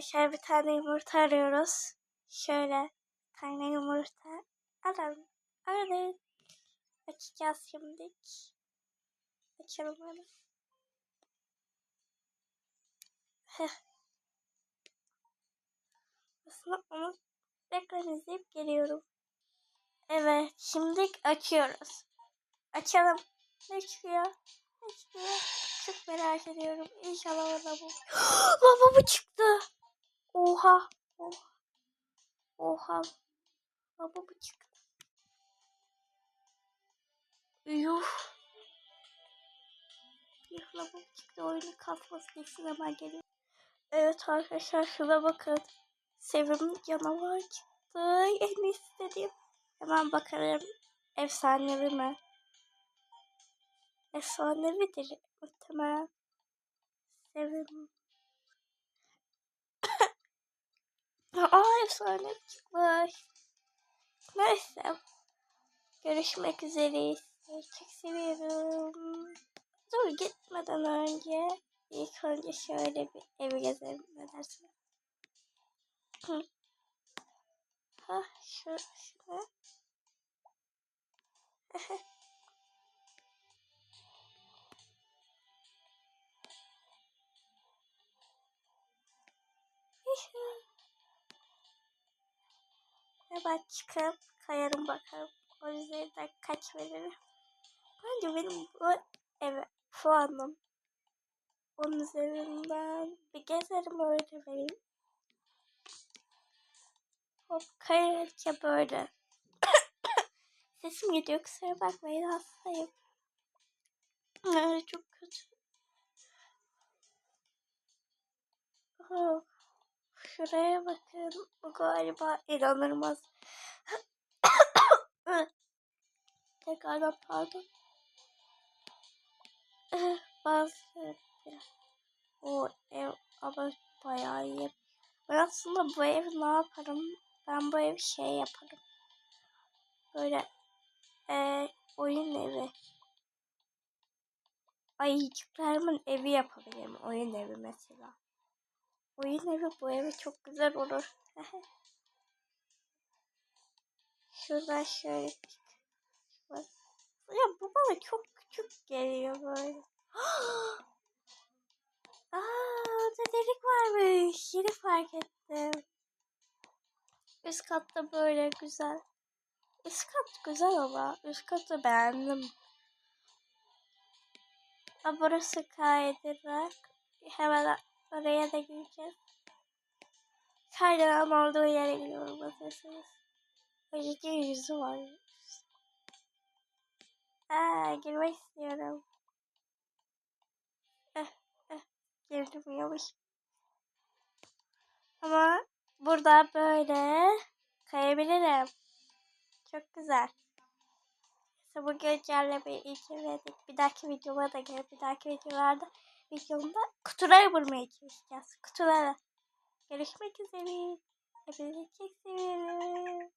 Arkadaşlar bir tane yumurta arıyoruz. Şöyle tane yumurta alalım. Aradık. Açacağız şimdi. Açalım. Heh. Aslında onu tekrar izleyip geliyorum. Evet, şimdi açıyoruz. Açalım. Ne çıkıyor? Ne çıkıyor? Çok merak ediyorum. İnşallah orada bu. Lavabo çıktı. Oha. Oha. Oha. Lavabo çıktı. Yuh. Yuh lavabo çıktı. Oyunun kasması geçsin hemen geliyor. Evet arkadaşlar şuna bakın. Sevimli canavar çıktı. En istediğim. Hemen bakalım. Efsanevi mi? Efsanevidir muhtemelen. Sevim. Efsane çıkmış. Neyse. Görüşmek üzere. Çok seviyorum. Dur gitmeden önce ilk önce şöyle bir evi gezelim ne dersin? Ha şu şu. Hemen çıkıp kayarım bakalım. O üzerinden kaç veririm. Bence benim bu eve puanım. Onun üzerinden bir gezerim öyle vereyim. Hop kayarken böyle. Sesim gidiyor kusura bakmayın hastayım. Ay, çok kötü. Oh. Şuraya bakın. Bu galiba inanılmaz. Tekrardan pardon. Bazı o ev ama bayağı iyi. Ben aslında bu ev ne yaparım? Ben bu ev şey yaparım. Böyle e, oyun evi. Ayıcıklarımın evi yapabilirim. Oyun evi mesela. Oyun evi bu evi çok güzel olur. Şuradan şöyle Ya bu bana çok küçük geliyor böyle. Aa, orada delik varmış. Yeni fark ettim. Üst katta böyle güzel. Üst kat güzel ama. Üst katı beğendim. Ha, burası kaydırak. Hemen oraya da gireceğiz. Kaydırağın olduğu yere gidiyorum hazırsanız. Önceki yüzü var. Aa, girmek istiyorum. Eh, eh, girdim yavaş. Ama burada böyle kayabilirim. Çok güzel. Bu gözlerle bir ilgilendik. Bir dahaki videoma da gel. Bir dahaki videolarda videomda kutuları bulmaya çalışacağız. Kutuları. Görüşmek üzere. Hepinizi çok seviyorum.